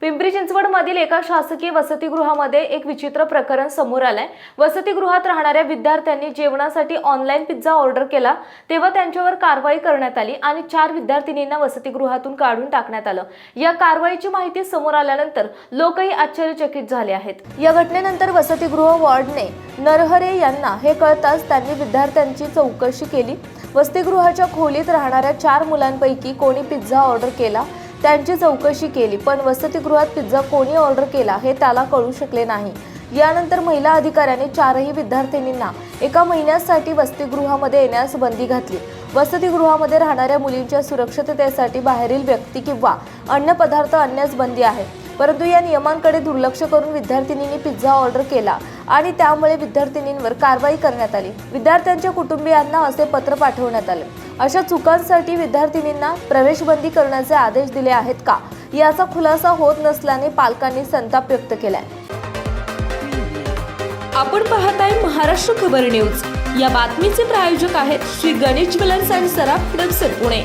पिंपरी चिंचवड मधील एका शासकीय वसतिगृहामध्ये एक विचित्र प्रकरण समोर आलंय. वसतिगृहात राहणाऱ्या विद्यार्थ्यांनी जेवणासाठी ऑनलाईन पिझ्झा ऑर्डर केला. तेव्हा त्यांच्यावर कारवाई करण्यात आली आणि चार विद्यार्थिनींना वसतिगृहातून काढून टाकण्यात आलं. या कारवाईची माहिती समोर आल्यानंतर लोकही आश्चर्यचकित झाले आहेत. या घटनेनंतर वसतिगृह वॉर्डने नरहरे यांना हे कळताच त्यांनी विद्यार्थ्यांची चौकशी केली. वसतिगृहाच्या खोलीत राहणाऱ्या चार मुलांपैकी कोणी पिझ्झा ऑर्डर केला. त्यांची चौकशी केली पण वसतिगृहात पिझ्झा कोणी ऑर्डर केला हे त्याला कळू शकले नाही. यानंतर महिला अधिकाऱ्याने चारही विद्यार्थिनींना एका महिन्यासाठी वसतिगृहामध्ये येण्यास बंदी घातली. वसतिगृहामध्ये राहणाऱ्या मुलींच्या सुरक्षिततेसाठी बाहेरील व्यक्ती किंवा अन्न पदार्थ आणण्यास बंदी आहे. परंतु या नियमांकडे दुर्लक्ष करून विद्यार्थिनींनी पिझ्झा ऑर्डर केला आणि त्यामुळे विद्यार्थिनींवर कारवाई करण्यात आली. विद्यार्थ्यांच्या कुटुंबियांना असे पत्र पाठवण्यात आले. अशा चुकांसाठी विद्यार्थिनींना प्रवेशबंदी करण्याचे आदेश दिले आहेत का? याचा खुलासा होत नसल्याने पालकांनी संताप व्यक्त केलाय. आपण पाहताय महाराष्ट्र खबर न्यूज. या बातमीचे प्रायोजक आहेत श्री गणेश ज्वेलर्स अँड सराफ हडपसर पुणे.